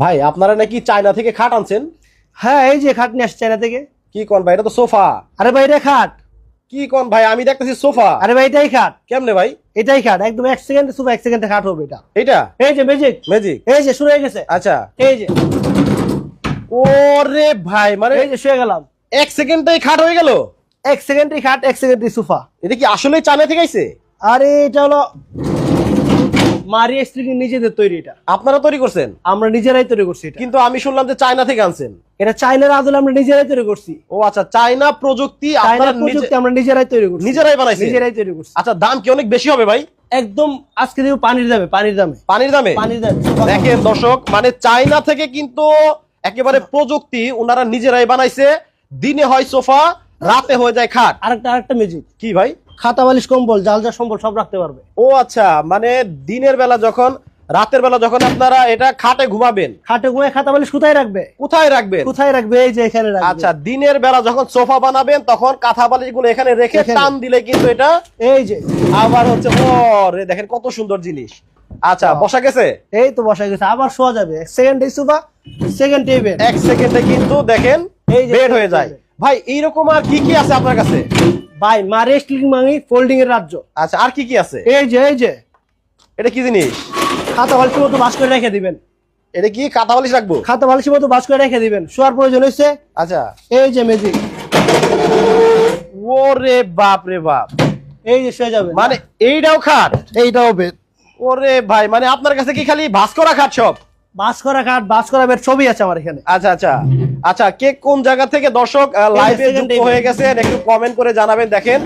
ভাই আপনারা নাকি চায়না থেকে খাট আনছেন? হ্যাঁ এই যে খাট নিয়ে আসছে চায়না থেকে। কি কোন ভাই এটা তো সোফা। আরে ভাই এটা খাট। কি কোন ভাই আমি দেখতেছি সোফা। আরে ভাই এটাই খাট। কেমনে ভাই? এটাই খাট একদম এক সেকেন্ডে সোফা এক সেকেন্ডে খাট হবে এটা। এটা এই যে ম্যাজিক ম্যাজিক এই যে শুরু হয়ে গেছে। আচ্ছা। এই যে। ওরে ভাই মানে এই যে শুয়ে গেলাম। এক সেকেন্ডেই খাট হয়ে গেল? এক সেকেন্ডেই খাট এক সেকেন্ডে সোফা। এটা কি আসলে চায়না থেকে আইছে? আরে এটা হলো মারিয়া নিজেদের তৈরি এটা। আপনারা তৈরি করছেন? আমরা নিজেরাই তৈরি করছি এটা। কিন্তু আমি শুনলাম যে চায়না থেকে আনছেন। এটা আদলে আমরা নিজেরাই তৈরি করছি। ও আচ্ছা চায়না প্রযুক্তি আপনারা প্রযুক্তি আমরা নিজেরাই তৈরি করছি। নিজেরাই? নিজেরাই তৈরি করছি। আচ্ছা দাম কি অনেক বেশি হবে ভাই? একদম আজকে দিব পানির দামে পানির দামে। পানির দামে? পানির দামে। দেখেন দর্শক মানে চায়না থেকে কিন্তু একেবারে প্রযুক্তি ওনারা নিজেরাই বানাইছে। দিনে হয় সোফা রাতে হয়ে যায় খাট। আরেকটা আরেকটা ম্যাজিক কি ভাই? খাতা বালিশ কম্বল জাল জাল সম্বল সব রাখতে পারবে। ও আচ্ছা মানে দিনের বেলা যখন রাতের বেলা যখন আপনারা এটা খাটে ঘুমাবেন। খাটে ঘুমায় খাতা বালিশ কোথায় রাখবে? কোথায় রাখবেন? কোথায় রাখবে? এই যে এখানে রাখবে। আচ্ছা দিনের বেলা যখন সোফা বানাবেন তখন কাঁথা বালিশগুলো এখানে রেখে। টান দিলে কিন্তু এটা এই যে। আবার হচ্ছে রে দেখেন কত সুন্দর জিনিস। আচ্ছা। বসা গেছে? এই তো বসা গেছে আবার শোয়া যাবে। সেকেন্ড এই সুবা সেকেন্ড টেবিল এক সেকেন্ডে কিন্তু দেখেন এই যে বেড হয়ে যায়। ভাই এইরকম আর কি কি আছে আপনার কাছে? ভাই মারে স্টিলিং মাঙি ফোল্ডিং এর রাজ্য। আচ্ছা আর কি কি আছে? এই যে এই যে। এটা কি জিনিস? খাতা বালিশের মতো বাস করে রেখে দিবেন। এটা কি কাঁথা বালিশ রাখব? খাতা বালিশের মতো বাস করে রেখে দিবেন। শোয়ার প্রয়োজন হয়েছে আচ্ছা। এই যে ম্যাজিক ওরে বাপ রে বাপ। এই যে শুয়ে যাবে। মানে এইটাও খাট? এইটাও বেড ওরে ভাই মানে আপনার কাছে কি খালি ভাস্করা খাট সব? বাস করা খাট বাস করা বেড সবই আছে আমার এখানে। আচ্ছা আচ্ছা। আচ্ছা কে কোন জায়গা থেকে দর্শক লাইভে যুক্ত হয়ে গেছেন একটু কমেন্ট করে জানাবেন। দেখেন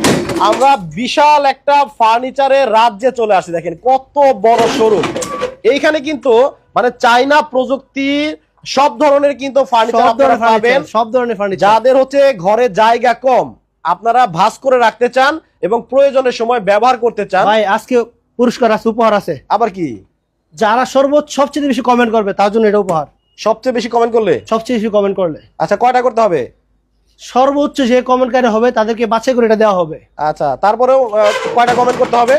আমরা বিশাল একটা ফার্নিচারের রাজ্যে চলে আসি দেখেন কত বড় শোরুম এইখানে কিন্তু মানে চাইনা প্রযুক্তির সব ধরনের কিন্তু ফার্নিচার সব আপনারা ধরনের পাবেন। সব ধরনের ফার্নিচার যাদের হচ্ছে ঘরে জায়গা কম আপনারা ভাস করে রাখতে চান এবং প্রয়োজনের সময় ব্যবহার করতে চান। ভাই আজকে পুরস্কার আছে উপহার আছে। আবার কি? যারা সর্বোচ্চ সবচেয়ে বেশি কমেন্ট করবে তার জন্য এটা উপহার। সবচেয়ে বেশি কমেন্ট করলে? সবচেয়ে বেশি কমেন্ট করলে। আচ্ছা কয়টা করতে হবে? সর্বোচ্চ যে কমেন্টকারী হবে তাদেরকে বাছাই করে এটা দেওয়া হবে। আচ্ছা তারপরেও কয়টা কমেন্ট করতে হবে?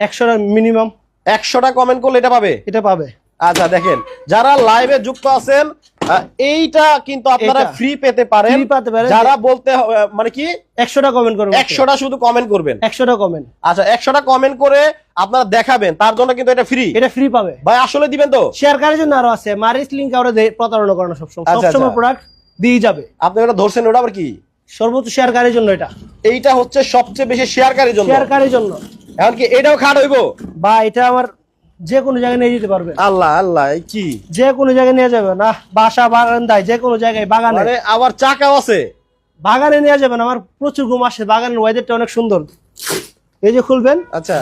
একশোটা মিনিমাম একশোটা কমেন্ট করলে এটা পাবে? এটা পাবে। আচ্ছা দেখেন যারা লাইভে যুক্ত আছেন এইটা কিন্তু আপনারা ফ্রি পেতে পারেন। যারা বলতে হবে, মানে কি? একশোটা কমেন্ট করবে একশোটা শুধু কমেন্ট করবেন। একশোটা কমেন্ট আচ্ছা একশোটা কমেন্ট করে আপনারা দেখাবেন তার জন্য কিন্তু এটা ফ্রি এটা ফ্রি পাবে। ভাই আসলে দিবেন তো? শেয়ারকারের জন্য আরও আছে। মারিস লিঙ্ক দে- প্রতারণা করানো সবসময় আচ্ছা, সবসময় আচ্ছা। প্রোডাক্ট দিয়ে যাবে। আপনি এটা ধরছেন ওটা আবার কি? সর্বোচ্চ শেয়ারকারের জন্য এটা। এইটা হচ্ছে সবচেয়ে বেশি শেয়ারকারীর জন্য। শেয়ারকারের জন্য। এখন কি এটাও খাট হইব। বা এটা আমার যে কোনো জায়গায় নিয়ে যেতে পারবে আল্লাহ আল্লাহ কি? যে কোনো জায়গায় নিয়ে যাবে না বাসা বাগানদায় যে কোনো জায়গায় বাগানে। আবার চাকাও আছে। বাগানে নিয়ে যাবেন আমার প্রচুর ঘুম আসে বাগানের ওয়েদারটা অনেক সুন্দর। এই যে খুলবেন। আচ্ছা।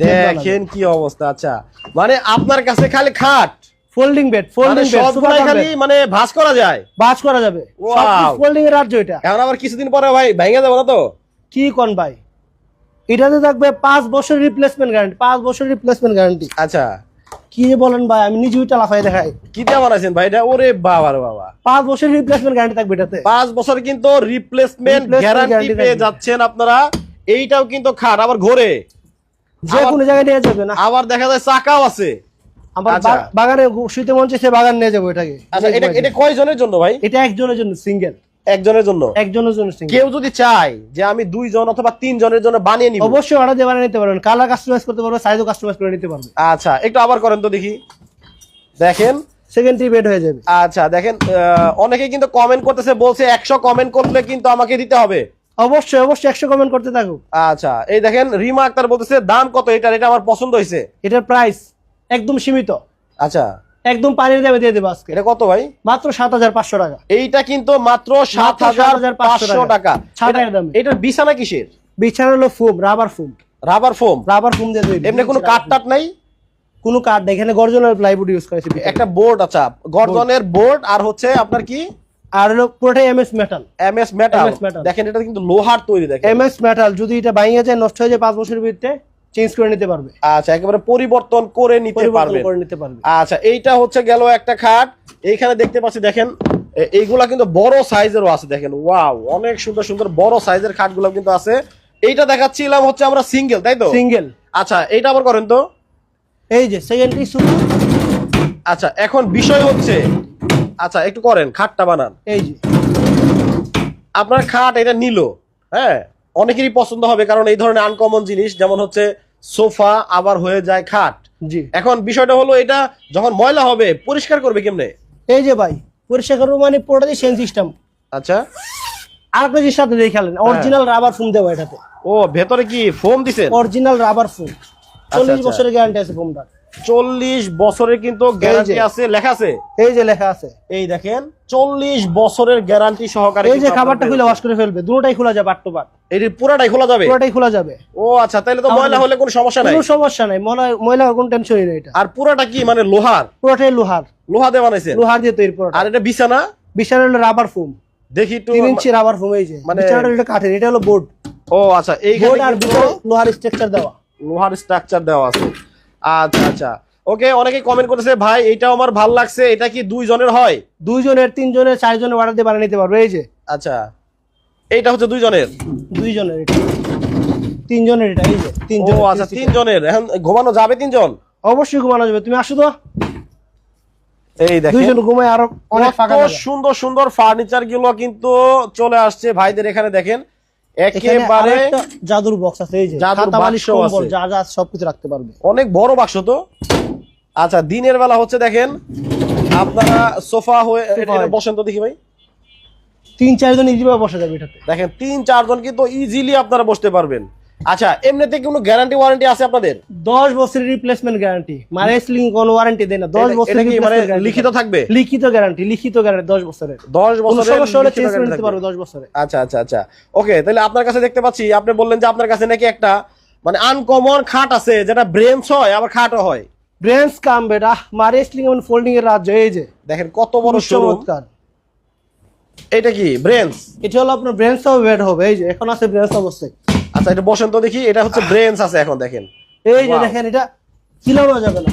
দেখেন কি অবস্থা আচ্ছা। মানে আপনার কাছে খালি খাট? ফোল্ডিং বেড ফোল্ডিং বেড সবগুলাই খালি মানে ভাঁজ করা যায়? বাস করা যাবে. ফোল্ডিং এর রাজ্য এটা। এখন আবার কিছুদিন পরে ভাই ভেঙে যাবে না তো? কি কোন ভাই? এটাতে থাকবে পাঁচ বছর রিপ্লেসমেন্ট গ্যারান্টি পাঁচ বছর রিপ্লেসমেন্ট গ্যারান্টি আচ্ছা। কি বলেন ভাই আমি নিজে ওইটা লাফাই দেখাই। কি দিয়ে বানাইছেন ভাই এটা? ওরে বাবা বাবা। পাঁচ বছর রিপ্লেসমেন্ট গ্যারান্টি থাকবে এটাতে। পাঁচ বছর কিন্তু রিপ্লেসমেন্ট গ্যারান্টি পেয়ে যাচ্ছেন আপনারা। এইটাও কিন্তু খাট আবার ঘোরে। যে কোনো জায়গায় নিয়ে যাবে না। আবার দেখা যায় চাকাও আছে। আমার আচ্ছা। বাগানে শুইতে মন চাইছে বাগান নিয়ে যাব এটাকে। আচ্ছা এটা এটা কয়জনের জন্য ভাই? এটা একজনের জন্য সিঙ্গেল একজনের জন্য? একজনের জন্য কেউ যদি চায় যে আমি দুইজন অথবা তিনজনের জন্য বানিয়ে নিব। অবশ্যই অর্ডার দিয়ে বানিয়ে নিতে পারবেন। কালার কাস্টমাইজ করতে পারবে সাইজও কাস্টমাইজ করে নিতে পারবে। আচ্ছা একটু আবার করেন তো দেখি। দেখেন। বেড হয়ে যাবে। আচ্ছা দেখেন আহ, অনেকে কিন্তু কমেন্ট করতেছে বলছে একশো কমেন্ট করলে কিন্তু আমাকে দিতে হবে। অবশ্যই অবশ্যই একশো কমেন্ট করতে আচ্ছা এই দেখেন রিমা আক্তার বলতেছে দাম কত? এটার এটা আমার পছন্দ হয়েছে। এটার প্রাইস একদম সীমিত। আচ্ছা একদম পানির দামে দিয়ে দেবো আজকে। এটা কত ভাই? মাত্র সাত হাজার পাঁচশো টাকা। এইটা কিন্তু মাত্র সাত হাজার পাঁচশো 7,500 টাকা। ছাড়ের এটা- দামে। এটার বিছানা কিসের? বিছানা হলো foam rubber foam rubber foam rubber foam দিয়ে তৈরি। এমনি কোনো কাঠ টাট নাই? কোনো কাঠ নেই, এখানে গর্জনের প্লাইউড ইউজ করেছি একটা বোর্ড আচ্ছা গর্জনের বোর্ড আর হচ্ছে আপনার কি? আর হলো পুরোটাই MS metal M S metal. দেখেন এটা কিন্তু লোহার তৈরি দেখেন। এমএস মেটাল যদি এটা ভাঙিয়ে যায় নষ্ট হয়ে যায় পাঁচ বছরের ভিতরে চেঞ্জ করে নিতে পারবে। আচ্ছা একেবারে পরিবর্তন করে নিতে পারবে। করে নিতে পারবে। আচ্ছা এইটা হচ্ছে গেল একটা খাট। এইখানে দেখতে পাচ্ছি দেখেন এইগুলা কিন্তু বড় সাইজেরও আছে দেখেন। ওয়াও অনেক সুন্দর সুন্দর বড় সাইজের খাটগুলো কিন্তু আছে। এইটা দেখাচ্ছিলাম হচ্ছে আমরা সিঙ্গেল তাই তো? সিঙ্গেল আচ্ছা এইটা আবার করেন তো। এই যে সেকেন্ড টি শুধু। আচ্ছা এখন বিষয় হচ্ছে আচ্ছা একটু করেন খাটটা বানান। এই যে। আপনার খাট এটা নিল হ্যাঁ? অনেকেরই পছন্দ হবে কারণ এই ধরনের আনকমন জিনিস যেমন হচ্ছে সোফা আবার হয়ে যায় খাট। জি। এখন বিষয়টা হলো এটা যখন ময়লা হবে পরিষ্কার করবে কেমনে? এই যে ভাই পরিষ্কার করব মানে পুরোটাই সেন সিস্টেম আচ্ছা। আর একটা জিনিস সাথে দেখে খেলেন অরিজিনাল রাবার ফোম দেবো এটাতে। ও ভেতরে কি ফোম দিছেন? অরিজিনাল রাবার ফোম চল্লিশ আচ্ছা। বছরের গ্যারান্টি আছে ফোমটার চল্লিশ বছরের কিন্তু গ্যারান্টি আছে লেখা আছে? এই যে লেখা আছে। এই দেখেন চল্লিশ বছরের গ্যারান্টি সহকারে এই যে খাবারটা খুলে ওয়াশ করে ফেলবে দুটোটাই খোলা যাবে আটটো পাট এটি পুরাটাই খোলা যাবে? পুরোটাই খোলা যাবে। ও আচ্ছা তাহলে তো ময়লা হলে কোনো সমস্যা নাই? কোনো সমস্যা নাই ময়লা কোনো টেনশনই নেই এটা। আর পুরাটা কি মানে লোহার? পুরোটাই লোহার। লোহা দিয়ে বানাইছেন? লোহার দিয়ে তৈরি পুরোটা। আর এটা বিছানা? বিশাল হলো রাবার ফোম দেখি একটু তিন ইঞ্চি রাবার ফোম এই যে। মানে- বিছানাটা হলো কাঠের এটা হলো বোর্ড ও আচ্ছা বোর্ড আর ভিতরে লোহার স্ট্রাকচার দেওয়া। লোহার স্ট্রাকচার দেওয়া আছে। আচ্ছা আচ্ছা। ওকে অনেকে কমেন্ট করেছে ভাই এটাও আমার ভালো লাগছে এটা কি দুই জনের হয়? দুইজনের তিনজনের চারজনের অর্ডার দিয়ে বানিয়ে নিতে পারবে এই যে। আচ্ছা। এইটা হচ্ছে দুই জনের দুইজনের এটা। তিনজনের এটা এই যে ও তিনজন আচ্ছা তিন জনের এখন ঘুমানো যাবে তিনজন? অবশ্যই ঘুমানো যাবে তুমি আসো তো। এই দেখেন। দুইজন ঘুমায় আরও অনেক ফাঁকা সুন্দর সুন্দর ফার্নিচারগুলো কিন্তু চলে আসছে ভাইদের এখানে দেখেন। একেবারে জাদুর বক্স আছে এই যে জাদুর বালিশ আছে। যা যা সবকিছু রাখতে পারবে। অনেক বড় বাক্স তো। আচ্ছা দিনের বেলা হচ্ছে দেখেন আপনারা সোফা হয়ে হয়ে- বসেন তো দেখি ভাই। তিন চারজন ইজিভাবে বসা যাবে এটাতে। দেখেন তিন চারজন কিন্তু ইজিলি আপনারা বসতে পারবেন। আচ্ছা এমনিতে কোনো গ্যারান্টি ওয়ারেন্টি আছে আপনাদের? দশ বছরের রিপ্লেসমেন্ট গ্যারান্টি মানে স্লিং কোনো ওয়ারেন্টি দেয় না। দশ এটা- বছরের এটা কি মানে লিখিত থাকবে? লিখিত গ্যারান্টি লিখিত গ্যারান্টি দশ বছরের। দশ কোনো বছরের সমস্যা হলে চেঞ্জ করে নিতে পারবে দশ বছরে। আচ্ছা আচ্ছা আচ্ছা। ওকে তাহলে আপনার কাছে দেখতে পাচ্ছি আপনি বললেন যে আপনার কাছে নাকি একটা মানে আনকমন খাট আছে যেটা ব্রেঞ্চ হয় আবার খাটও হয়। ব্রেঞ্চ কাম বেটা মারে স্লিং এবং ফোল্ডিং এর রাজ্য এই যে। দেখেন কত বড় চমৎকার এটা কি ব্রেঞ্চ এটা হলো আপনার ব্রেঞ্চ হবে বেড হবে এই যে এখন আছে ব্রেঞ্চ অবস্থায় আচ্ছা এটা বসেন তো দেখি এটা হচ্ছে ব্রেঞ্চ আছে এখন দেখেন। এই যে দেখেন এটা কিলানো যাবে না।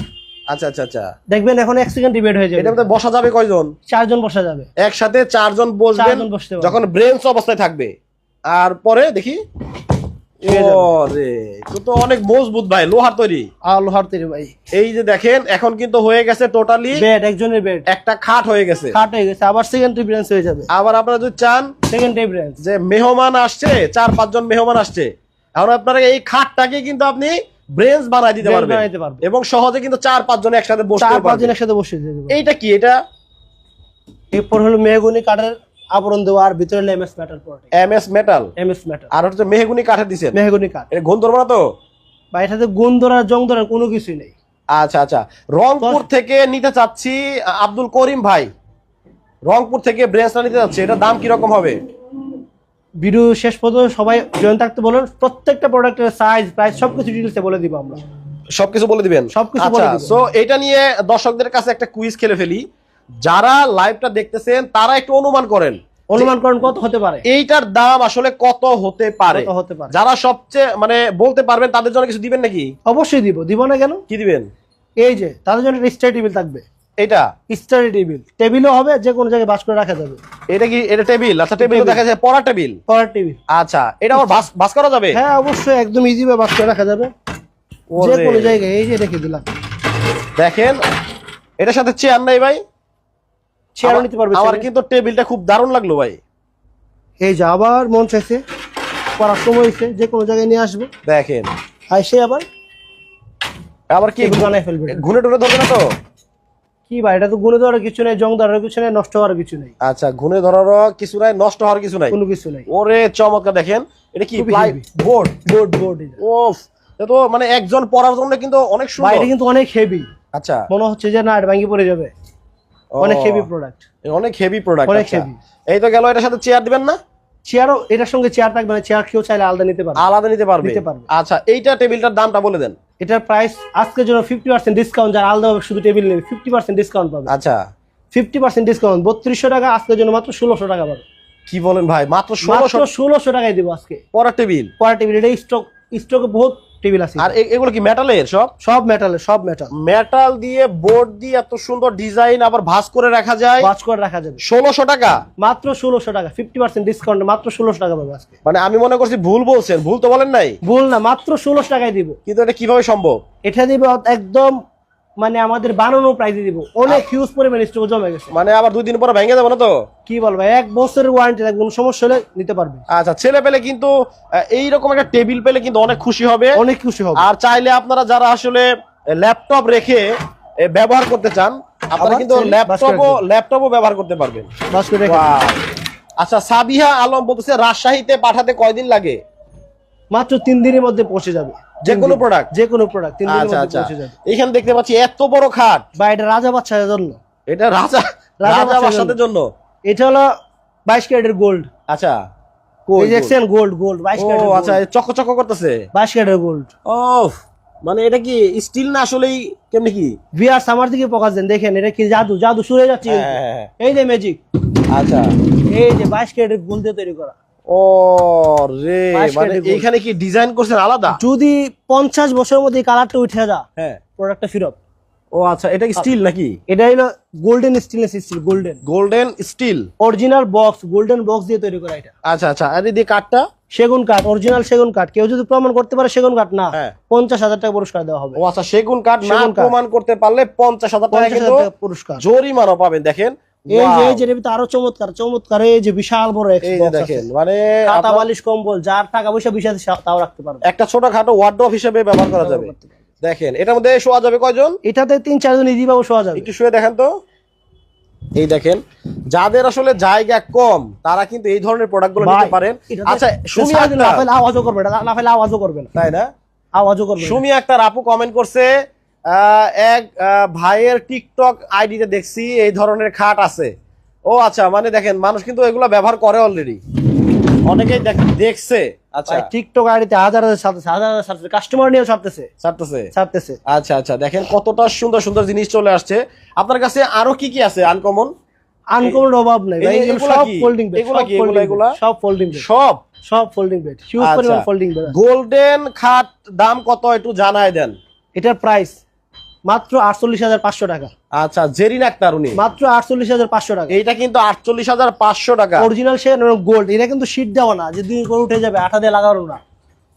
আচ্ছা আচ্ছা আচ্ছা। দেখবেন এখন এক সেকেন্ড ডিবেট হয়ে যাবে। এটা বসা যাবে কয়জন? চারজন বসা যাবে। একসাথে চারজন বসবেন। যখন ব্রেঞ্চ অবস্থায় থাকবে। আর পরে দেখি তো অনেক মজবুত ভাই লোহার তৈরি। লোহার তৈরি ভাই। এই যে দেখেন এখন কিন্তু হয়ে গেছে টোটালি বেড একজনের বেড একটা খাট হয়ে গেছে। খাট হয়ে গেছে আবার সেকেন্ড ব্রেন্স হয়ে যাবে। আবার আপনারা যদি চান সেকেন্ড ব্রেন্স যে মেহমান আসছে চার পাঁচজন মেহমান আসছে এখন আপনারা এই খাটটাকে কিন্তু আপনি ব্রেঞ্চ বানাই দিতে পারবেন। এবং সহজে কিন্তু চার পাঁচজন একসাথে চার পাঁচজন একসাথে বসে এইটা কি এটা? এরপর হলো মেহগুনি কাঠের আবরণ দেওয়া আর ভিতরে এমএস মেটাল পড়ে M S metal MS metal আর হচ্ছে মেহগুনি কাঠের দিছেন? মেহগুনি কাঠ। এটা ঘুম ধরবো না তো? বা এটাতে গুণ ধরার জং ধরার কোনো কিছুই নেই। আচ্ছা আচ্ছা। রংপুর থেকে নিতে চাচ্ছি আব্দুল করিম ভাই। রংপুর থেকে ব্রেঞ্চটা নিতে চাচ্ছি এটা দাম কীরকম হবে? ভিডিও শেষ পর্যন্ত সবাই জয়েন থাকতে বলুন। প্রত্যেকটা প্রোডাক্টের সাইজ প্রাইস সবকিছু ডিটেলসে বলে দিব আমরা। সবকিছু বলে দিবেন? সবকিছু বলে আচ্ছা দিবেন। সো এটা নিয়ে দর্শকদের কাছে একটা কুইজ খেলে ফেলি। যারা লাইভটা দেখতেছেন তারা একটু অনুমান করেন। অনুমান করেন কত হতে পারে? এইটার দাম আসলে কত হতে পারে? হতে পারে? যারা সবচেয়ে মানে বলতে পারবেন তাদের জন্য কিছু দিবেন নাকি? অবশ্যই দিব। দিব না কেন? কি দিবেন? এই যে তাদের জন্য স্টাডি টেবিল থাকবে। এটা স্টাডি টেবিল টেবিলও হবে যে কোনো জায়গায় বাস করে রাখা যাবে। এটা কি এটা টেবিল আচ্ছা টেবিল। দেখা যায় পড়া টেবিল পড়ার টেবিল আচ্ছা এটা আবার ভাস ভাস করা যাবে? হ্যাঁ অবশ্যই একদম ইজি ভাবে বাস করে রাখা যাবে। যে। কোনো জায়গায় এই যে রেখে দিলাম। দেখেন এটার সাথে চেয়ার নাই ভাই। চেয়ারও নিতে পারবে আমার কিন্তু টেবিলটা খুব দারুণ লাগল ভাই। এই যে আবার মন চাইছে পড়ার সময় হয়েছে যে কোনো জায়গায় নিয়ে আসবে। দেখেন। আর সে আবার আবার কি বানায় ফেলবে। ঘুরে টুরে ধরবে না তো? কি ভাই এটা তো গুনে দেওয়ার কিছু নেই জং দেওয়ার কিছু নেই নষ্ট হওয়ার কিছু নেই। আচ্ছা ঘুরে ধরারও কিছু নাই নষ্ট হওয়ার কিছু নাই? কোনো কিছু নেই। ওরে চমৎকার দেখেন। এটা কি। বোর্ড বোর্ড বোর্ড ওফ এটা তো মানে একজন পড়ার জন্য কিন্তু অনেক ভাই সুন্দর এটা কিন্তু অনেক হেভি আচ্ছা। মনে হচ্ছে যে না এটা ভাঙ্গি পড়ে যাবে। অনেক হেভি প্রোডাক্ট অনেক হেভি প্রোডাক্ট অনেক heavy। এই তো গেল এটার সাথে চেয়ার দিবেন না? চেয়ারও এটার সঙ্গে চেয়ার থাকবে না চেয়ার কেউ চাইলে আলাদা নিতে পারবে। আলাদা নিতে পারবে? নিতে পারবে। আচ্ছা এইটা টেবিলটার দামটা বলে দেন। এটার প্রাইস আজকের জন্য ফিফটি পার্সেন্ট ডিসকাউন্ট যারা আলাদা শুধু টেবিল নেবে ফিফটি পার্সেন্ট ডিসকাউন্ট পাবে। আচ্ছা। ফিফটি পার্সেন্ট ডিসকাউন্ট বত্রিশশো টাকা আজকের জন্য মাত্র ষোলোশো টাকা পাবে। কি বলেন ভাই মাত্র ষোলোশো ষোলোশো টাকায় দিব আজকে। পড়ার টেবিল? পরের টেবিল এটা স্টক স্টকে বহুত টেবিল আছে। আর এগুলো কি মেটালের সব? সব মেটালের সব মেটাল মেটাল দিয়ে বোর্ড দিয়ে এত সুন্দর ডিজাইন আবার ভাঁজ করে রাখা যায়? ভাঁজ করে রাখা যাবে। ষোলোশো টাকা? মাত্র ষোলোশো টাকা ফিফটি পার্সেন্ট ডিসকাউন্ট মাত্র ষোলোশো টাকা পাবে আজকে। মানে আমি মনে করছি ভুল বলছেন ভুল তো বলেন নাই। ভুল না মাত্র ষোলোশো টাকায় দিব। কিন্তু এটা কীভাবে সম্ভব? এটা দিব একদম মানে আমাদের বানানো প্রাইজে দিব। অনেক হিউজ পরিমাণ স্টক জমে গেছে। মানে আবার দুই দিন পরে ভেঙে যাবে না তো? কি বলব এক বছরের ওয়ারেন্টি থাকবে কোনো সমস্যা হলে নিতে পারবে। আচ্ছা ছেলে পেলে কিন্তু এইরকম একটা টেবিল পেলে কিন্তু অনেক খুশি হবে। অনেক খুশি হবে। আর চাইলে আপনারা যারা আসলে ল্যাপটপ রেখে ব্যবহার করতে চান আপনারা কিন্তু ল্যাপটপও ল্যাপটপও ব্যবহার করতে পারবেন. আচ্ছা সাবিহা আলম বলতেছে রাজশাহীতে পাঠাতে কয়দিন লাগে? মাত্র তিন দিনের মধ্যে পৌঁছে যাবে। যে কোনো প্রোডাক্ট যে কোনো প্রোডাক্ট তিন দিনের আচ্ছা মধ্যে আচ্ছা। পৌঁছে যাবে। এখানে দেখতে পাচ্ছি এত বড় খাট। বা এটা রাজা বাচ্চাদের জন্য। এটা রাজা রাজা বাচ্চাদের জন্য। এটা হলো বাইশ ক্যারেটের গোল্ড। আচ্ছা। এই দেখছেন গোল্ড গোল্ড ক্যারেটের আচ্ছা করতেছে। বাইশ ক্যারেটের গোল্ড। ও মানে এটা কি স্টিল না আসলেই কেমনি কি? সামার দিকে প্রকাশ দেন দেখেন এটা কি জাদু? জাদু শুরু হয়ে যাচ্ছে। কিন্তু। হ্যাঁ, হ্যাঁ, এই যে ম্যাজিক আচ্ছা। এই যে বাইশ ক্যারেটের গোল্ড দিয়ে তৈরি করা। ও রে মানে এইখানে কি ডিজাইন করছেন আলাদা? যদি পঞ্চাশ বছরের মধ্যে কালারটা উঠে যা হ্যাঁ। প্রোডাক্টটা ফিরত। ও আচ্ছা এটা কি স্টিল নাকি? এটা হলো golden steel golden golden steel original box golden box দিয়ে তৈরি করা এটা। আচ্ছা আচ্ছা আর এই কাঠটা? সেগুন কাঠ অরিজিনাল সেগুন কাঠ। কেউ যদি প্রমাণ করতে পারে সেগুন কাঠ না হ্যাঁ। পঞ্চাশ হাজার টাকা পুরস্কার দেওয়া হবে। ও আচ্ছা সেগুন কাঠ না প্রমাণ করতে পারলে পঞ্চাশ হাজার টাকা পুরস্কার। জরিমানা পাবেন দেখেন। এই যে এই যে এর আরও চমৎকার চমৎকার এই যে বিশাল বড় এই যে দেখেন মানে খাতা বালিশ কম্বল যার টাকা পয়সা বিশ তাও রাখতে পারবে। একটা ছোটখাটো ওয়ার্ড্রপ হিসেবে ব্যবহার করা যাবে। দেখেন এটার মধ্যে শোয়া যাবে কয়জন? এটাতে তিন চারজন ইজি পাবো শোয়া যাবে। একটু শুয়ে দেখেন তো। এই দেখেন যাদের আসলে জায়গা কম তারা কিন্তু এই ধরনের প্রোডাক্টগুলো নিতে পারেন। আচ্ছা আওয়াজও করবে না আওয়াজও করবে না। তাই না? আওয়াজও করবে সুমি আক্তার আপু কমেন্ট করছে এক ভাইয়ের টিকটক আইডিতে দেখছি এই ধরনের খাট আছে। ও আচ্ছা মানে দেখেন মানুষ কিন্তু এগুলো ব্যবহার করে অলরেডি অনেকেই দেখ- দেখছে। আচ্ছা। টিকটক আইডিতে হাজার হাজার ছাড়তেছে হাজার হাজার ছাড়তেছে কাস্টমার নিয়েও ছাড়তেছে। ছাড়তেছে। ছাড়তেছে। আচ্ছা আচ্ছা দেখেন কতটা সুন্দর সুন্দর জিনিস চলে আসছে। আপনার কাছে আরও কি কি আছে আনকমন আনকমন অভাব নেই ভাই এগুলো সব ফোল্ডিং বেড এগুলা কি? এগুলা-? সব ফোল্ডিং বেড সব? সব ফোল্ডিং বেড হিউজ। পরিমাণ ফোল্ডিং বেড গোল্ডেন খাট দাম কত একটু জানায় দেন। এটার প্রাইস মাত্র আটচল্লিশ হাজার পাঁচশো টাকা। আচ্ছা জেরিন আক্তার উনি? মাত্র আটচল্লিশ হাজার পাঁচশো টাকা। এইটা কিন্তু আটচল্লিশ হাজার পাঁচশো টাকা। অরিজিনাল সে গোল্ড এটা কিন্তু শীট দেওয়া না যে দুই করে উঠে যাবে আঠা দিয়ে লাগানো না।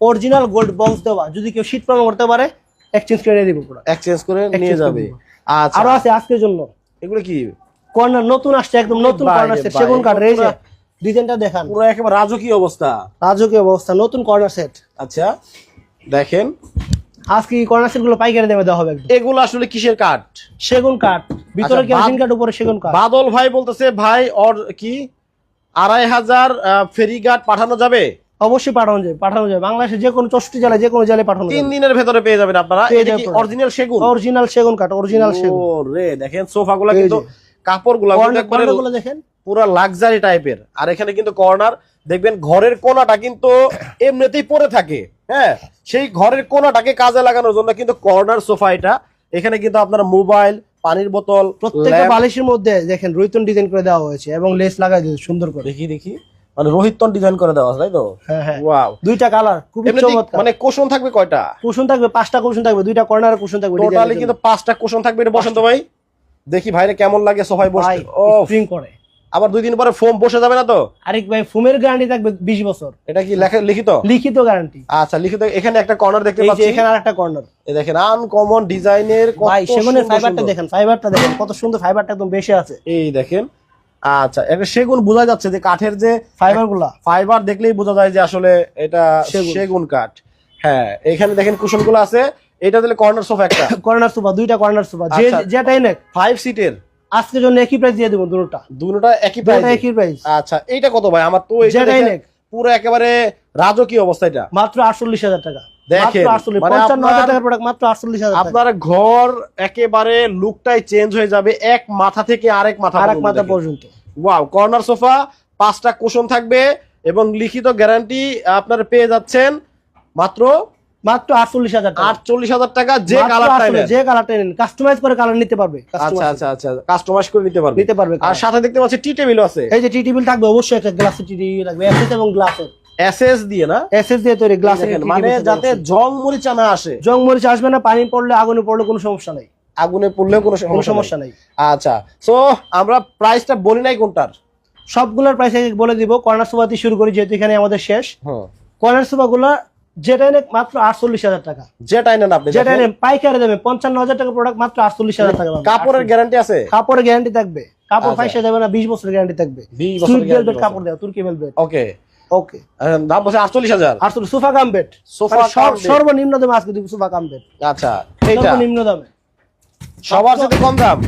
অরিজিনাল গোল্ড বক্স দেওয়া যদি কেউ শীট প্রমাণ করতে পারে এক্সচেঞ্জ করে দিব পুরো। এক্সচেঞ্জ করে নিয়ে যাবে। আচ্ছা। আরও আছে আজকের জন্য। এগুলো কি? কর্নার নতুন আসছে একদম নতুন কর্নার সেট সেগুন কাঠ এই যে ডিজাইনটা দেখান। পুরো একেবারে রাজকীয় অবস্থা। রাজকীয় অবস্থা নতুন কর্নার সেট আচ্ছা দেখেন। আজকে গুলো পাইকারি দেওয়া হবে এগুলো আসলে কিসের কাঠ? সেগুন কাঠ। ভিতরে আচ্ছা, কেরোসিন কাঠ উপরে সেগুন কাঠ। বাদল ভাই বলতেছে ভাই ওর কি? আড়াই হাজার পাঠানো যাবে? অবশ্যই পাঠানো যায় পাঠানো যায় বাংলাদেশে যে কোনো চষ্টি জেলায় যে কোনো জেলায় পাঠানো তিন দিনের ভেতরে পেয়ে যাবেন আপনারা। এটা কি অরিজিনাল সেগুন? অরিজিনাল সেগুন কাঠ অরিজিনাল সেগুন। রে দেখেন সোফা গুলা কিন্তু যে। কাপড়গুলা গুলো দেখেন। পুরো লাক্সারি টাইপের আর এখানে কিন্তু কর্নার দেখবেন ঘরের কোনাটা কিন্তু এমনিতেই পড়ে থাকে। হ্যাঁ সেই ঘরের কোনাটাকে কাজে লাগানোর জন্য কিন্তু কর্নার সোফা এটা। এখানে কিন্তু আপনার মোবাইল পানির বোতল প্রত্যেকটা বালিশের মধ্যে দেখেন রৈতন ডিজাইন করে দেওয়া হয়েছে এবং লেস লাগাই দিয়েছে সুন্দর করে। দেখি দেখি। মানে রোহিতন ডিজাইন করে দেওয়া আছে, তাই তো? হ্যাঁ হ্যাঁ। ওয়াও দুইটা কালার খুবই চমৎকার। মানে কোশন থাকবে কয়টা? কুশন থাকবে পাঁচটা কুশন থাকবে দুইটা কর্নার কোশন থাকবে টোটালি কিন্তু পাঁচটা কোশন থাকবে এটা বসন্ত ভাই। দেখি ভাইরে কেমন লাগে সোফায় বসে ও করে। আবার দুই দিন পরে ফোম বসে যাবে না তো? আরেক ভাই ফোমের গ্যারান্টি থাকবে বিশ বছর। এটা কি লেখা লিখিত? লিখিত গ্যারান্টি আচ্ছা লিখিত। এখানে একটা কর্নার দেখতে পাচ্ছি। এখানে আরেকটা কর্নার এই দেখেন আনকমন ডিজাইনের কত ভাই সেগুনের ফাইবারটা দেখেন ফাইবারটা দেখেন কত সুন্দর ফাইবারটা একদম বেশি আছে। এই দেখেন আচ্ছা এটা সেগুন বোঝা যাচ্ছে যে কাঠের যে ফাইবারগুলা ফাইবার দেখলেই বোঝা যায় যে আসলে এটা সেগুন। সেগুন কাঠ। হ্যাঁ এখানে দেখেন কুশনগুলো আছে। এটা দিলে কর্নার সোফা একটা। কর্নার সোফা দুইটা কর্নার সোফা যে আচ্ছা। যেটাই নেক। ফাইভ সিটের আজকের জন্য একই প্রাইস দিয়ে দেবো দুটোটা দুটোটা একই প্রাইস একই প্রাইস আচ্ছা এইটা কত ভাই? আমার তো। পুরো একেবারে রাজকীয় অবস্থা এটা। মাত্র আটচল্লিশ হাজার টাকা। মানে আপনার- টাকার প্রোডাক্ট মাত্র আটচল্লিশ হাজার টাকা। আপনার ঘর একেবারে লুকটাই চেঞ্জ হয়ে যাবে এক মাথা থেকে আরেক মাথা আরেক মাথা পর্যন্ত। ওয়াও কর্নার সোফা পাঁচটা কুশন থাকবে এবং লিখিত গ্যারান্টি আপনারা পেয়ে যাচ্ছেন মাত্র মাত্র আটচল্লিশ হাজার আটচল্লিশ হাজার টাকা যে মাত্র কালার 48 যে কালারটা নেন কাস্টমাইজ করে কালার নিতে পারবে আচ্ছা আচ্ছা আচ্ছা কাস্টমাইজ করে নিতে পারবে। নিতে পারবে আর সাথে দেখতে পাচ্ছি টি টেবিলও আছে। এই যে টি টেবিল থাকবে অবশ্যই একটা গ্লাসের টি টেবিল থাকবে এসএস এবং গ্লাসের এসএস দিয়ে না? এসএস দিয়ে তৈরি গ্লাসের মানে যাতে জং মরিচা না আসে। জং মরিচ আসবে না পানি পড়লে আগুনে পড়লে কোনো সমস্যা নাই। আগুনে পড়লেও কোনো সমস্যা নাই। আচ্ছা সো আমরা প্রাইসটা বলি নাই কোনটার? সবগুলোর প্রাইস বলে দিব। কর্নার সোফা দিয়ে শুরু করি যেহেতু এখানে আমাদের শেষ। কর্নার সোফা গুলো যেটা মাত্র আটচল্লিশ হাজার টাকা। যেটাই নেন আপনি যেটা পাইকারি পঞ্চান্ন হাজার টাকা প্রোডাক্ট মাত্র আটচল্লিশ হাজার টাকা কাপড়ের গ্যারান্টি আছে? কাপড়ের গ্যারান্টি থাকবে। কাপড় আচ্ছা। যাবে না বিশ বছরের গ্যারান্টি থাকবে। সুইট ভেলভেট কাপড় দেওয়া তুর্কি ভেলভেট ওকে ওকে দাম আটচল্লিশ হাজার। আটচল্লিশ সোফা কাম বেড সোফা মানে। সর্বনিম্ন দামে আজকে দিব সোফা কাম বেড আচ্ছা সর্বনিম্ন দামে। সবার সাথে কম দাম?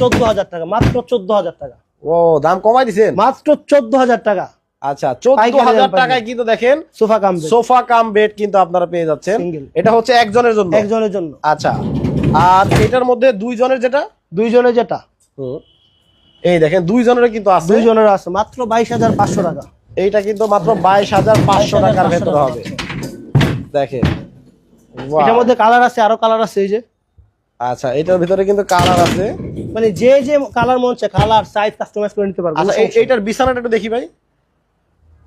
চোদ্দ হাজার টাকা মাত্র চোদ্দ হাজার টাকা। ও দাম কমাই দিছেন? মাত্র চোদ্দ হাজার টাকা। আচ্ছা চোদ্দ হাজার। টাকায় কিন্তু দেখেন sofa cum sofa cum bed কিন্তু আপনারা পেয়ে যাচ্ছেন। এটা হচ্ছে একজনের জন্য। একজনের জন্য। আচ্ছা আর এটার মধ্যে দুইজনের যেটা? দুইজনের যেটা। এই দেখেন দুইজনের কিন্তু আছে। দুইজনের আছে মাত্র বাইশ হাজার পাঁচশো টাকা। এইটা কিন্তু মাত্র বাইশ হাজার পাঁচশো টাকার ভেতরে হবে। দেখেন! এটার মধ্যে কালার আছে আরও কালার আছে এই যে। আচ্ছা এটার ভিতরে কিন্তু কালার আছে। মানে যে যে কালার মন চায় কালার সাইজ কাস্টমাইজ করে নিতে পারবে আচ্ছা এইটার বিছানাটা একটু দেখি ভাই।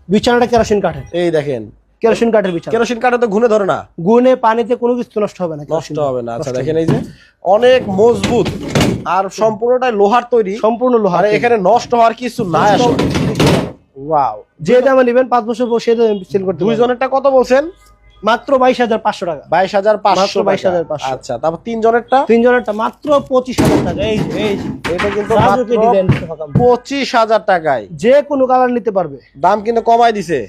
বিছানাটা কেরোসিন কাঠের। এই দেখেন। কেরোসিন কাঠের বিছানা। কেরোসিন কাঠে তো ঘুনে ধরে না। গুনে পানিতে কোনো কিছু নষ্ট হবে না নষ্ট হবে না। আচ্ছা দেখেন এই যে অনেক মজবুত আর সম্পূর্ণটাই লোহার তৈরি। সম্পূর্ণ লোহার এখানে নষ্ট হওয়ার কিছু নাই আসলে। ওয়াও। যে দামে নেবেন পাঁচ বছর বসে সে সেল করতে দুইজনেরটা কত বলছেন? মাত্র বাইশ হাজার পাঁচশো টাকা। বাইশ হাজার পাঁচশো মাত্র 22,500 আচ্ছা তারপর তিনজনেরটা? তিনজনেরটা মাত্র পঁচিশ হাজার টাকা। এই এটা কিন্তু। পঁচিশ হাজার টাকায়। যে কোনো কালার নিতে পারবে। দাম কিন্তু কমাই দিছে।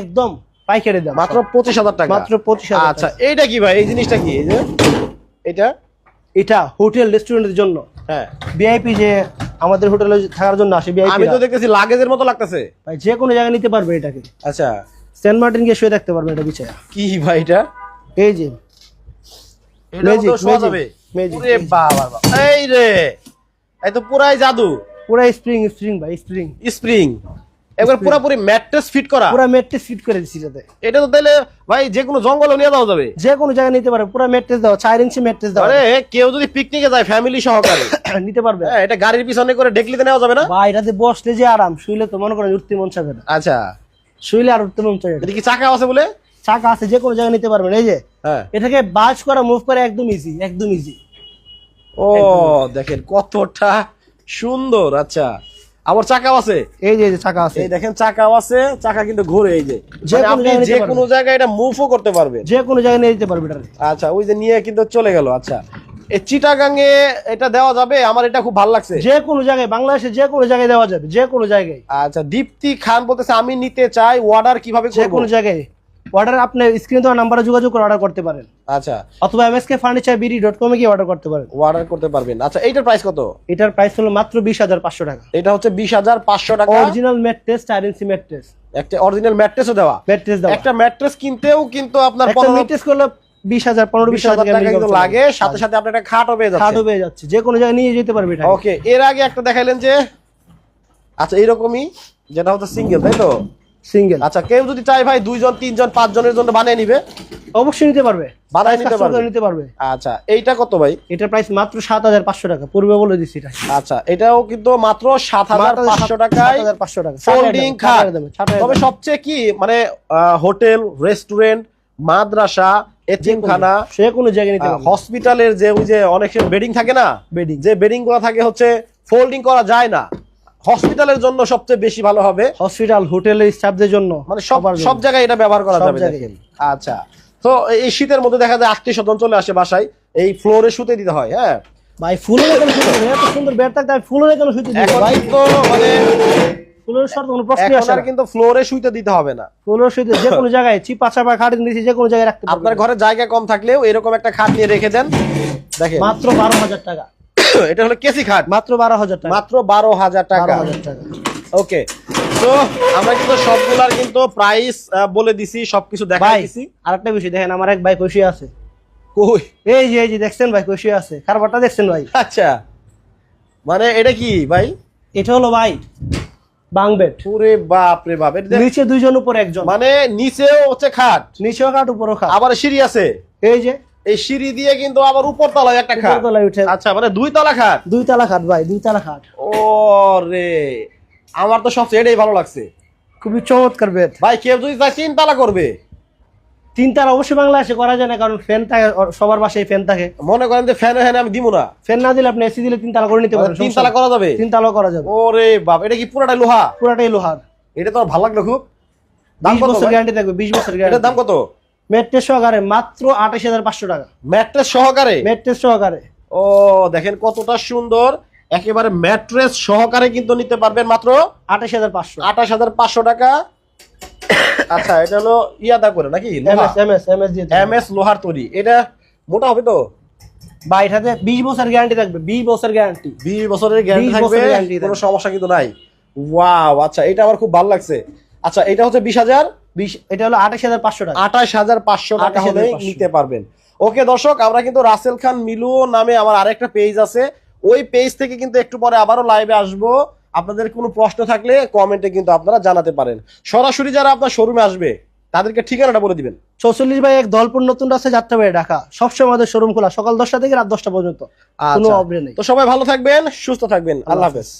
একদম পাইকারি দাম। মাত্র পঁচিশ হাজার টাকা। মাত্র পঁচিশ হাজার আচ্ছা এইটা কি ভাই? এই জিনিসটা কি? এই যে এটা? এটা হোটেল রেস্টুরেন্টের জন্য। হ্যাঁ। ভিআইপি যে আমাদের হোটেলে থাকার জন্য আসে আমি ভিআইপি তো দেখতেছি লাগেজের মতো লাগতেছে। ভাই যে কোনো জায়গায় নিতে পারবে এটাকে। আচ্ছা। সেন্ট মার্টিন গিয়ে শুয়ে থাকতে পারবে এটা বিছায়া কি ভাই এটা? এই যে। বাবা। এই রে এই তো পুরাই জাদু। পুরো স্প্রিং স্প্রিং ভাই স্প্রিং স্প্রিং একবার পুরোপুরি ম্যাট্রেস ফিট করা। পুরো মেট্রেস ফিট করে যাতে। এটা তো তাহলে ভাই যে কোনো জঙ্গলে নিয়ে যাওয়া যাবে। যে কোনো জায়গায় নিতে পারবে পুরো মেট্রেস দাও ইঞ্চি মেট্রেস দাও। আরে কেউ যদি পিকনিকে যায় ফ্যামিলি সহকারে। নিতে পারবে। হ্যাঁ এটা গাড়ির পিছনে করে ডেকলিতে নেওয়া যাবে না? বা এটাতে বসলে যে আরাম শুইলে তো মনে করেন উঠতে মন চাবে না। আচ্ছা। শুইলে আর উঠতে মন না। এটা কি চাকা আছে বলে? চাকা আছে যে কোনো জায়গায় নিতে পারবেন। এই যে হ্যাঁ। এটাকে বাজ করা মুভ করে একদম ইজি একদম ইজি ও দেখেন কতটা সুন্দর আচ্ছা। আবার চাকাও আছে? এই যে এই যে চাকা আছে। এই দেখেন চাকাও আছে চাকা কিন্তু ঘুরে এই যে। যে মানে কোনো আপনি জায়গায় যে কোনো জায়গায় এটা মুভও করতে পারবেন। যে কোনো জায়গায় নিয়ে যেতে পারবে এটা। আচ্ছা ওই যে নিয়ে কিন্তু চলে গেল আচ্ছা। চিটাগাঙে এটা দেওয়া যাবে? আমার এটা খুব ভালো লাগছে। যে কোনো জায়গায় বাংলাদেশে যে কোনো জায়গায় দেওয়া যাবে যে কোনো জায়গায়। আচ্ছা দীপ্তি খান বলতেছে আমি নিতে চাই অর্ডার কীভাবে যে কোনো জায়গায়। অর্ডার আপনি স্ক্রিনে দেওয়া নাম্বারে যোগাযোগ করে অর্ডার করতে পারেন। আচ্ছা। অথবা এমএসকে ফার্নিচার বিডি ডট কমে গিয়ে অর্ডার করতে পারেন। অর্ডার করতে পারবেন। আচ্ছা এইটার প্রাইস কত? এটার প্রাইস হলো মাত্র বিশ হাজার পাঁচশো টাকা। এটা হচ্ছে বিশ হাজার পাঁচশো টাকা। অরিজিনাল ম্যাট্রেস চার ইঞ্চি ম্যাট্রেস একটা অরিজিনাল ম্যাট্রেসও দেওয়া। ম্যাট্রেস দাও একটা ম্যাট্রেস কিনতেও কিন্তু আপনার ম্যাট্রেস করলে বিশ হাজার পনেরো বিশ হাজার টাকা কিন্তু লাগে সাথে সাথে আপনার একটা খাটও পেয়ে যাচ্ছে খাটও পেয়ে যাচ্ছে যে কোনো জায়গায় নিয়ে যেতে পারবে এটা। ওকে এর আগে একটা দেখাইলেন যে আচ্ছা এইরকমই যেটা হচ্ছে সিঙ্গেল তাই তো? সিঙ্গেল আচ্ছা কেউ যদি চায় ভাই দুইজন তিনজন পাঁচজনের জন্য বানিয়ে নিবে? অবশ্যই নিতে পারবে। বানায় নিতে পারবে। নিতে পারবে। আচ্ছা এইটা কত ভাই? এটার প্রাইস মাত্র সাত হাজার পাঁচশো টাকা পূর্বে বলে এটা। আচ্ছা এটাও কিন্তু মাত্র সাত হাজার পাঁচশো টাকায় হাজার পাঁচশো টাকা ফোল্ডিং খাট। তবে সবচেয়ে কি মানে হোটেল রেস্টুরেন্ট মাদ্রাসা এতিমখানা সে কোনো জায়গায় নিতে হসপিটালের যে ওই যে অনেক বেডিং থাকে না বেডিং যে বেডিং করা থাকে হচ্ছে ফোল্ডিং করা যায় না। হসপিটালের জন্য সবচেয়ে বেশি ভালো হবে। হসপিটাল হোটেলের স্টাফদের জন্য মানে সব সব জায়গায় এটা ব্যবহার করা যাবে আচ্ছা। তো এই শীতের মধ্যে দেখা যায় আত্মীয় স্বজন চলে আসে বাসায় এই ফ্লোরে শুতে দিতে হয় হ্যাঁ? ভাই ফুলের কেন শুতে এত সুন্দর বেড থাকতে ফুলের কেন শুতে ভাই। কিন্তু মানে ফুলের শর্ত কোনো প্রশ্ন আসে না। কিন্তু ফ্লোরে শুতে দিতে হবে না। ফুলের শুতে যে কোনো জায়গায় চিপা চাপা খাটের নিচে যে কোনো জায়গায় রাখতে আপনার ঘরে জায়গা কম থাকলেও এরকম একটা খাট নিয়ে রেখে দেন। দেখেন। মাত্র বারো হাজার টাকা। এটা হলো কেসি খাট। মাত্র বারো হাজার টাকা। মাত্র বারো হাজার টাকা। বারো হাজার টাকা। ওকে। তো আমরা কিন্তু সবগুলার কিন্তু প্রাইস বলে দিছি সবকিছু দেখাই দিছি। আরেকটা বিষয় দেখেন আমার এক ভাই কষি আছে। কই? এই যে এই যে দেখছেন ভাই কষি আছে। কারবারটা দেখছেন ভাই। আচ্ছা। মানে এটা কি ভাই? এটা হলো ভাই বাং বেড পুরে বাপ রে বাপ নিচে দুইজন উপরে একজন। মানে নিচেও হচ্ছে খাট। নিচেও খাট উপরেও খাট। আবার সিঁড়ি আছে। এই যে। এই সিঁড়ি দিয়ে কিন্তু আবার উপর তলায় একটা খাট। উঠে আচ্ছা মানে দুই তলা খাট? দুই তালা খাট ভাই দুই তালা খাট। ও রে আমার তো সবচেয়ে এটাই ভালো লাগছে। খুবই চমৎকার বেড ভাই কেউ যদি তালা করবে। তিন তালা অবশ্যই বাংলাদেশে করা যায় না কারণ ফ্যান থাকে সবার বাসায় ফ্যান থাকে। মনে করেন যে ফ্যান হ্যান আমি দিব না। ফ্যান না দিলে আপনি এসি দিলে তিন তালা করে নিতে পারেন তিন তালা করা যাবে? তিন তালাও করা যাবে। ওরে বাপ এটা কি পুরাটাই লোহা? পুরাটাই লোহার এটা তো ভালো লাগল খুব। দাম কত বছর গ্যারান্টি থাকবে বিশ বছর এটার গ্যারান্টি দাম কত? মেট্রেস সহকারে মাত্র আঠাশ হাজার পাঁচশো টাকা। ম্যাট্রেস সহকারে? মেট্রেস সহকারে। ও দেখেন কতটা সুন্দর। একেবারে ম্যাট্রেস সহকারে কিন্তু নিতে পারবেন মাত্র আঠাশ হাজার পাঁচশো। আঠাশ হাজার পাঁচশো টাকা। আচ্ছা এটা হলো ইয়াদা করে নাকি? M S M S M S দিয়ে এম লোহার তৈরি। এটা মোটা হবে তো? বা এটাতে বছর গ্যারান্টি থাকবে বিশ বছর গ্যারান্টি বিশ বছরের গ্যারান্টি থাকবে কোনো সমস্যা কিন্তু নাই। ওয়াও আচ্ছা এটা আমার খুব ভালো লাগছে। আচ্ছা এটা হচ্ছে বিশ হাজার? এটা হলো আঠাশ হাজার পাঁচশো টাকা। আঠাশ হাজার পাঁচশো টাকা 28,500 হলে নিতে পারবেন। ওকে দর্শক আমরা কিন্তু রাসেল খান মিলু নামে আমার আরেকটা পেজ আছে। ওই পেজ থেকে কিন্তু একটু পরে আবারও লাইভে আসব। আপনাদের কোনো প্রশ্ন থাকলে কমেন্টে কিন্তু আপনারা জানাতে পারেন। সরাসরি যারা আপনার শোরুমে আসবে তাদেরকে ঠিকানাটা বলে দিবেন। চৌচল্লিশ বাই এক দলপুর নতুন রাস্তা যাত্রাবাড়ি ঢাকা। সবসময় আমাদের শোরুম খোলা সকাল দশটা থেকে রাত দশটা পর্যন্ত। কোনো আচ্ছা অবরে নেই। তো সবাই ভালো থাকবেন সুস্থ থাকবেন। আল্লাহ হাফেজ।